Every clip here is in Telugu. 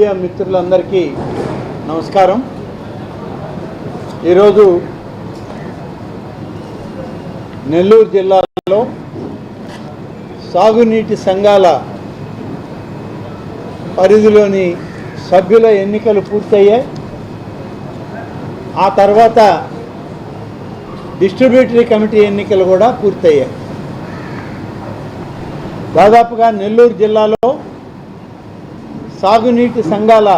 మీడియా మిత్రులందరికీ నమస్కారం. ఈరోజు నెల్లూరు జిల్లాలో సాగునీటి సంఘాల పరిధిలోని సభ్యుల ఎన్నికలు పూర్తయ్యాయి. ఆ తర్వాత డిస్ట్రిబ్యూటరీ కమిటీ ఎన్నికలు కూడా పూర్తయ్యాయి. దాదాపుగా నెల్లూరు జిల్లాలో సాగునీటి సంఘాల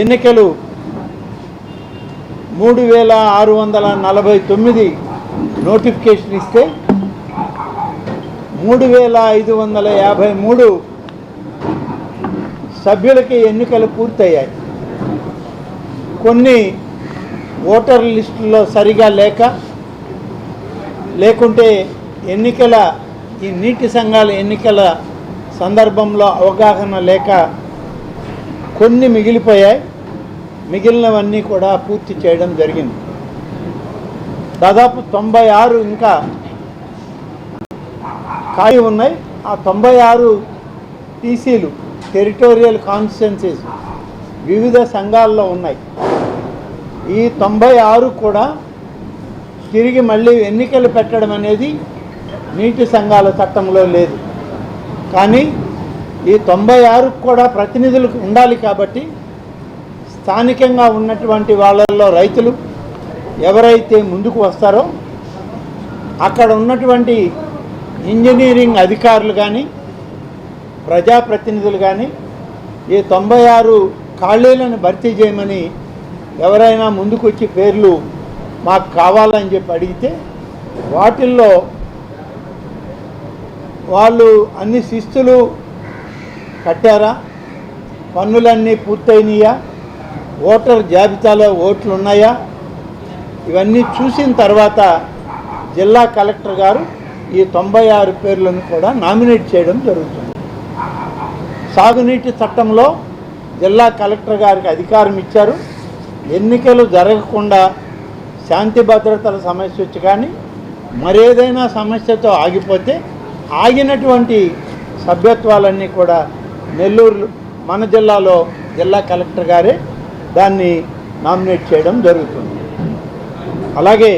ఎన్నికలు మూడు వేల ఆరు వందల నలభై తొమ్మిది నోటిఫికేషన్ ఇస్తే మూడు వేల ఐదు వందల యాభై మూడు సభ్యులకి ఎన్నికలు పూర్తయ్యాయి. కొన్ని ఓటర్ లిస్టులో సరిగా లేక లేకుంటే ఎన్నికల ఈ నీటి సంఘాల ఎన్నికల సందర్భంలో అవగాహన లేక కొన్ని మిగిలిపోయాయి. మిగిలినవన్నీ కూడా పూర్తి చేయడం జరిగింది. దాదాపు తొంభై ఆరు ఇంకా ఖాళీ ఉన్నాయి. ఆ తొంభై ఆరు టీసీలు టెరిటోరియల్ కాన్స్టిట్యున్సీస్ వివిధ సంఘాల్లో ఉన్నాయి. ఈ తొంభై ఆరు కూడా తిరిగి మళ్ళీ ఎన్నికలు పెట్టడం అనేది నీటి సంఘాల చట్టంలో లేదు. కానీ ఈ తొంభై ఆరుకు కూడా ప్రతినిధులు ఉండాలి కాబట్టి స్థానికంగా ఉన్నటువంటి వాళ్ళల్లో రైతులు ఎవరైతే ముందుకు వస్తారో అక్కడ ఉన్నటువంటి ఇంజనీరింగ్ అధికారులు కానీ ప్రజాప్రతినిధులు కానీ ఈ తొంభై ఆరు ఖాళీలను భర్తీ చేయమని ఎవరైనా ముందుకు వచ్చి పేర్లు మాకు కావాలని చెప్పి అడిగితే వాటిల్లో వాళ్ళు అన్ని శిస్తులు కట్టారా? పన్నులన్నీ పూర్తయినాయా? ఓటర్ జాబితాలో ఓట్లు ఉన్నాయా ఇవన్నీ చూసిన తర్వాత జిల్లా కలెక్టర్ గారు ఈ తొంభై ఆరు పేర్లను కూడా నామినేట్ చేయడం జరుగుతుంది. సాగునీటి చట్టంలో జిల్లా కలెక్టర్ గారికి అధికారం ఇచ్చారు. ఎన్నికలు జరగకుండా శాంతి భద్రతల సమస్య వచ్చి కానీ మరేదైనా సమస్యతో ఆగిపోతే ఆగినటువంటి సభ్యత్వాలన్నీ కూడా నెల్లూరు మన జిల్లాలో జిల్లా కలెక్టర్ గారే దాన్ని నామినేట్ చేయడం జరుగుతుంది. అలాగే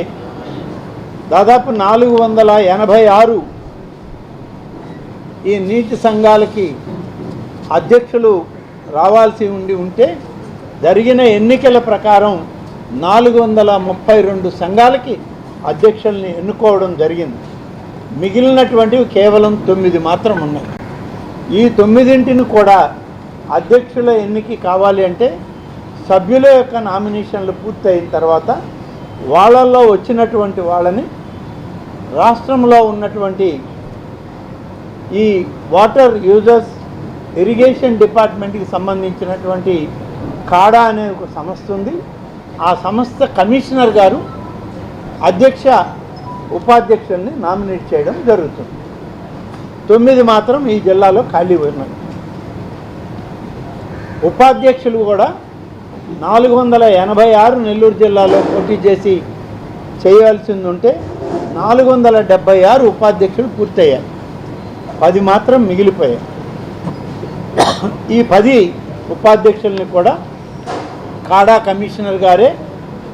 దాదాపు నాలుగు వందల ఎనభై ఆరు ఈ నీటి సంఘాలకి అధ్యక్షులు రావాల్సి ఉండి ఉంటే జరిగిన ఎన్నికల ప్రకారం నాలుగు వందల ముప్పై రెండు సంఘాలకి అధ్యక్షుల్ని ఎన్నుకోవడం జరిగింది. మిగిలినటువంటివి కేవలం తొమ్మిది మాత్రం ఉన్నాయి. ఈ తొమ్మిదింటిని కూడా అధ్యక్షుల ఎన్నిక కావాలి అంటే సభ్యుల యొక్క నామినేషన్లు పూర్తయిన తర్వాత వాళ్ళల్లో వచ్చినటువంటి వాళ్ళని రాష్ట్రంలో ఉన్నటువంటి ఈ వాటర్ యూజర్స్ ఇరిగేషన్ డిపార్ట్మెంట్కి సంబంధించినటువంటి కాడా అనే ఒక సంస్థ ఉంది. ఆ సంస్థ కమిషనర్ గారు అధ్యక్ష ఉపాధ్యక్షుల్ని నామినేట్ చేయడం జరుగుతుంది. తొమ్మిది మాత్రం ఈ జిల్లాలో ఖాళీ ఉన్నాయి ఉపాధ్యక్షులు కూడా నాలుగు వందల ఎనభై ఆరు నెల్లూరు జిల్లాలో పోటీ చేసి చేయాల్సింది ఉంటే నాలుగు వందల డెబ్బై ఆరు ఉపాధ్యక్షులు పూర్తయ్యాయి. పది మాత్రం మిగిలిపోయాయి. ఈ పది ఉపాధ్యక్షుల్ని కూడా కాడా కమిషనర్ గారే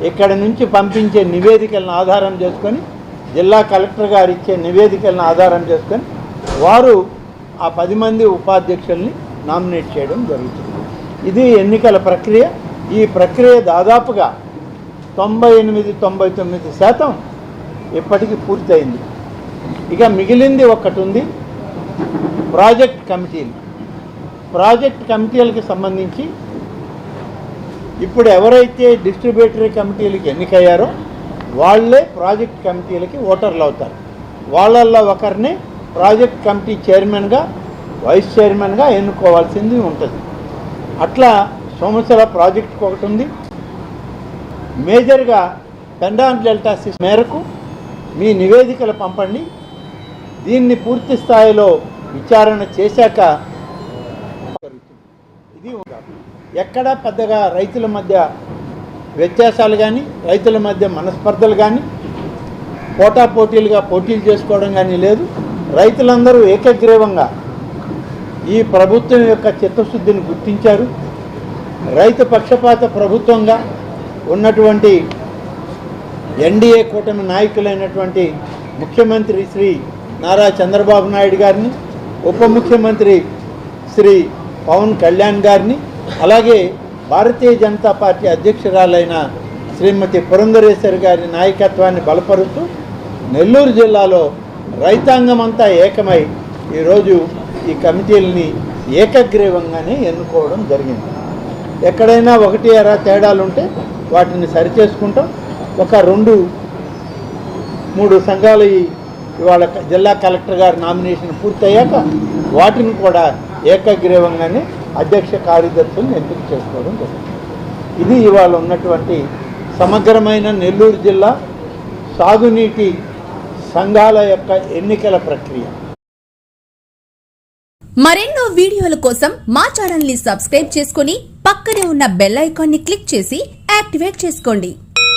ఇక్కడ నుంచి పంపించే నివేదికలను ఆధారం చేసుకొని జిల్లా కలెక్టర్ గారు ఇచ్చే నివేదికలను ఆధారం చేసుకొని వారు ఆ పది మంది ఉపాధ్యక్షుల్ని నామినేట్ చేయడం జరుగుతుంది. ఇది ఎన్నికల ప్రక్రియ. ఈ ప్రక్రియ దాదాపుగా తొంభై ఎనిమిది తొంభై తొమ్మిది శాతం ఇప్పటికీ పూర్తయింది. ఇక మిగిలింది ఒకటి ఉంది. ప్రాజెక్ట్ కమిటీలు. ప్రాజెక్ట్ కమిటీలకు సంబంధించి ఇప్పుడు ఎవరైతే డిస్ట్రిబ్యూటరీ కమిటీలకు ఎన్నికయ్యారో వాళ్ళే ప్రాజెక్ట్ కమిటీలకి ఓటర్లు అవుతారు. వాళ్ళల్లో ఒకరిని ప్రాజెక్ట్ కమిటీ చైర్మన్గా వైస్ చైర్మన్గా ఎన్నుకోవాల్సింది ఉంటుంది. అట్లా సోమశిల ప్రాజెక్టుకు ఒకటి ఉంది. మేజర్గా పెండాన్ డెల్టాసిస్ మేరకు మీ నివేదికలు పంపండి. దీన్ని పూర్తి స్థాయిలో విచారణ చేశాక ఇది ఎక్కడ ఎక్కడా పెద్దగా రైతుల మధ్య వ్యత్యాసాలు కానీ రైతుల మధ్య మనస్పర్ధలు కానీ పోటాపోటీలుగా పోటీలు చేసుకోవడం కానీ లేదు. రైతులందరూ ఏకగ్రీవంగా ఈ ప్రభుత్వం యొక్క చిత్తశుద్ధిని గుర్తించారు. రైతు పక్షపాత ప్రభుత్వంగా ఉన్నటువంటి ఎన్డీఏ కూటమి నాయకులైనటువంటి ముఖ్యమంత్రి శ్రీ నారా చంద్రబాబు నాయుడు గారిని ఉప ముఖ్యమంత్రి శ్రీ పవన్ కళ్యాణ్ గారిని అలాగే భారతీయ జనతా పార్టీ అధ్యక్షురాలైన శ్రీమతి పురంధరేశ్వరి గారి నాయకత్వాన్ని బలపరుస్తూ నెల్లూరు జిల్లాలో రైతాంగం అంతా ఏకమై ఈరోజు ఈ కమిటీలని ఏకగ్రీవంగానే ఎన్నుకోవడం జరిగింది. ఎక్కడైనా ఒకటి అరా తేడాలుంటే వాటిని సరిచేసుకుంటాం. ఒక రెండు మూడు సంఘాలు ఇవాళ జిల్లా కలెక్టర్ గారి నామినేషన్ పూర్తయ్యాక వాటిని కూడా ఏకగ్రీవంగానే అధ్యక్ష కార్యదర్శులను ఎంపిక చేసుకోవడం జరిగింది. ఇది ఇవాళ ఉన్నటువంటి సమగ్రమైన నెల్లూరు జిల్లా సాగునీటి సంఘాల యొక్క ఎన్నికల ప్రక్రియ. మరెన్నో వీడియోల కోసం మా ఛానల్ని సబ్స్క్రైబ్ చేసుకుని పక్కనే ఉన్న బెల్ ఐకాన్ని క్లిక్ చేసి యాక్టివేట్ చేసుకోండి.